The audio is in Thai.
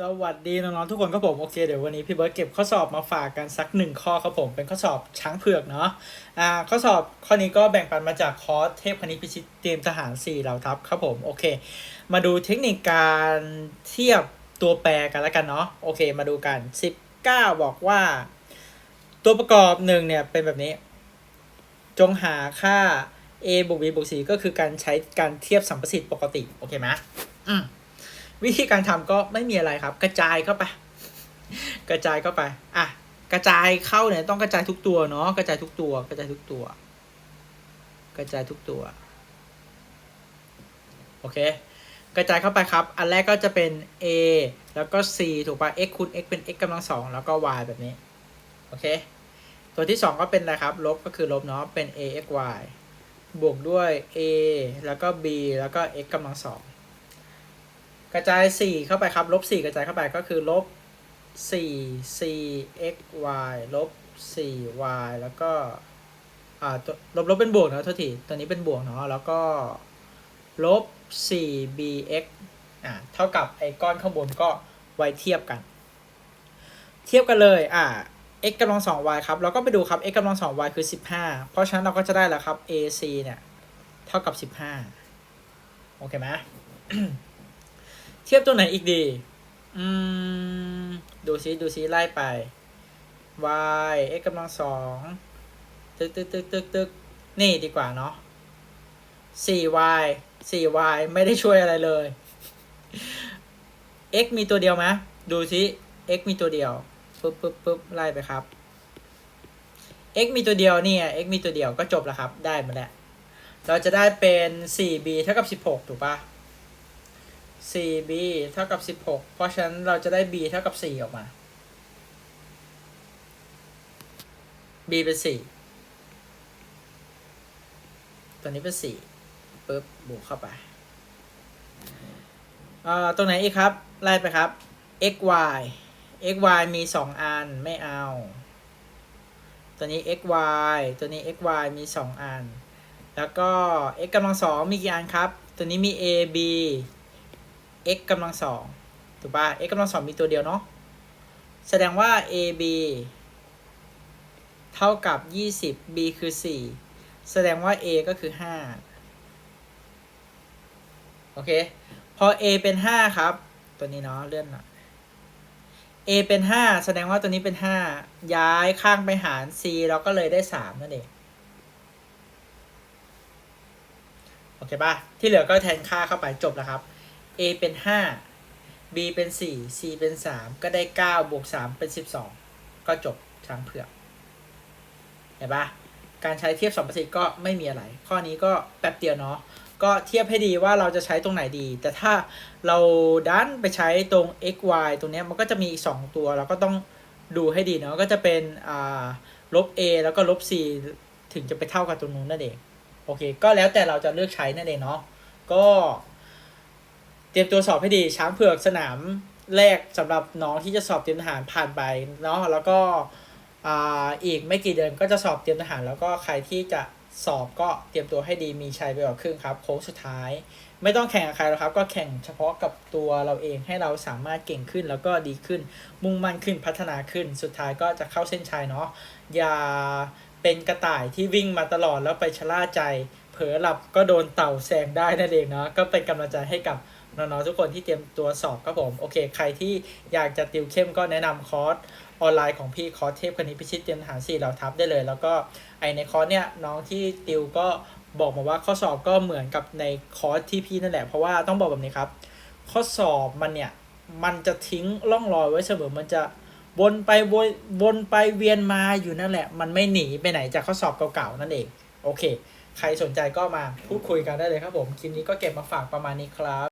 สวัสดีน้องๆทุกคนครับผมโอเคเดี๋ยววันนี้พี่เบิร์ดเก็บข้อสอบมาฝากกันสักหนึ่งข้อครับผมเป็นข้อสอบช้างเผือกเนาะอ่าข้อสอบข้อนี้ก็แบ่งปันมาจากคอร์สเทพคณิตพิชิตเตรียมทหาร4เหล่าทัพครับผมโอเค มาดูเทคนิคการเทียบตัวแปรกันแล้วกันเนาะโอเค มาดูกัน 19 บอกว่า ตัวประกอบหนึ่งเนี่ยเป็นแบบนี้ จงหาค่า a บวก b บวก c ก็คือการใช้การเทียบสัมประสิทธิ์ปกติโอเคไหมอืม วิธีการทำก็ไม่มีอะไรครับ กระจายเข้าไป กระจายเข้าไป อะ กระจายเข้าเนี่ยต้องกระจายทุกตัวเนาะ กระจายทุกตัว กระจายทุกตัว กระจายทุกตัว โอเค กระจายเข้าไปครับ อันแรกก็จะเป็น a แล้วก็ c ถูกปะ x คูณ x เป็น x กำลังสองแล้วก็ y แบบนี้ โอเค ตัวที่สองก็เป็นอะไรครับ ลบก็คือลบเนาะ เป็น a x y บวกด้วย a แล้วก็ b แล้วก็ x กำลังสอง กระจาย 4 เข้าไปครับลบ4กระจายเข้าไปก็คือลบ4 c x y ลบ4 y แล้วก็อ่าตัวลบลบเป็นบวกนะโทษทีตัวนี้เป็นบวกเนาะแล้วก็ลบ4 b x อ่าเท่ากับไอ้ก้อนข้างบนก็ไว้เทียบกัน เทียบกันเลยอ่า x กำลัง 2y ครับเราก็ไปดูครับ x กำลัง 2y คือ 15 เพราะฉะนั้นเราก็จะได้แล้วครับ ac เนี่ย เท่ากับ 15 โอเคไหม เทียบตัวไหนอีกดี อืม ดูซิ ดูซิ ไล่ไป y x กำลังสองตึกตึกตึกตึกตึกนี่ดีกว่าเนาะ 4y 4y ไม่ได้ช่วยอะไรเลย x มีตัวเดียวไหมดูซิ x มีตัวเดียวปึ๊บปึ๊บปึ๊บไล่ไปครับ x มีตัวเดียวเนี่ย x มีตัวเดียวก็จบแล้วครับ ได้มาแล้ว เราจะได้เป็น 4b เท่ากับ 16 ถูกปะ 4b เท่ากับ 16 เพราะฉะนั้นเราจะได้ b เท่ากับ 4 ออกมา b เป็น 4 ตัวนี้เป็น4ปึ๊บบวกเข้าไปเอ่อตรงไหนอีกครับ ไล่ไปครับ x y x y มี 2 อัน ไม่เอา ตัวนี้ x y ตัวนี้ x y มี 2 อัน แล้วก็ x กำลังสองมีกี่อันครับ ตัวนี้มี a b x กำลังสองถูกป่ะ x กำลังสองมีตัวเดียวเนาะ แสดงว่า a b เท่ากับ 20 b คือ 4 แสดงว่า a ก็คือ 5 โอเค พอ a เป็น 5 ครับ ตัวนี้เนาะเลื่อนหน่อย a เป็น 5 แสดงว่าตัวนี้เป็น 5 ย้ายข้างไปหาร c เราก็เลยได้ 3 นั่นเอง โอเคป่ะ ที่เหลือก็แทนค่าเข้าไปจบแล้วครับ a เป็น 5 b เป็น 4 c เป็น 3 ก็ได้ 9 บวก 3 เป็น 12 ก็จบช้างเผือกเห็นปะการใช้เทียบสมประสิทธิ์ก็ไม่มีอะไร ข้อนี้ก็แป๊บเดียวเนาะก็เทียบให้ดีว่าเราจะใช้ตรงไหนดี แต่ถ้าเราดันไปใช้ตรง x y ตรงเนี้ยมันก็จะมีอีก 2 ตัวเราก็ต้องดูให้ดีเนาะก็จะเป็นอ่าลบ a แล้วก็ลบ c ถึงจะไปเท่ากับตรงนู้นนั่นเองโอเค ก็แล้วแต่เราจะเลือกใช้นั่นเองเนาะก็ เตรียมตัวสอบให้ดี ช้างเผือกสนามแรกสำหรับน้องที่จะสอบเตรียมทหารผ่านไปเนาะแล้วก็อ่าอีกไม่กี่เดือนก็จะสอบเตรียมทหาร แล้วก็ใครที่จะสอบก็เตรียมตัวให้ดีมีชัยไปกว่าครึ่งครับโค้งสุดท้าย ไม่ต้องแข่งกับใครหรอกครับ ก็แข่งเฉพาะกับตัวเราเองให้เราสามารถเก่งขึ้นแล้วก็ดีขึ้น มุ่งมั่นขึ้นพัฒนาขึ้น สุดท้ายก็จะเข้าเส้นชัยเนาะอย่าเป็นกระต่ายที่วิ่งมาตลอดแล้วไปชะล่าใจ เผลอหลับก็โดนเต่าแซงได้นั่นเองเนาะก็เป็นกำลังใจให้กับ น้องๆทุกคนที่เตรียมตัวสอบครับผม โอเค ใครที่อยากจะติวเข้มก็แนะนำคอร์สออนไลน์ของพี่คอร์สเทพคณิตพิชิตเตรียมทหาร4เหล่าทัพได้เลย แล้วก็ไอในคอร์สเนี่ยน้องที่ติวก็บอกมาว่าข้อสอบก็เหมือนกับในคอร์สที่พี่นั่นแหละเพราะว่าต้องบอกแบบนี้ครับ ข้อสอบมันเนี่ยมันจะทิ้งร่องรอยไว้เสมอมันจะวนไปวนวนไปเวียนมาอยู่นั่นแหละ มันไม่หนีไปไหนจากข้อสอบเก่าๆนั่นเอง โอเค ใครสนใจก็มาพูดคุยกันได้เลยครับผม คลิปนี้ก็เก็บมาฝากประมาณนี้ครับ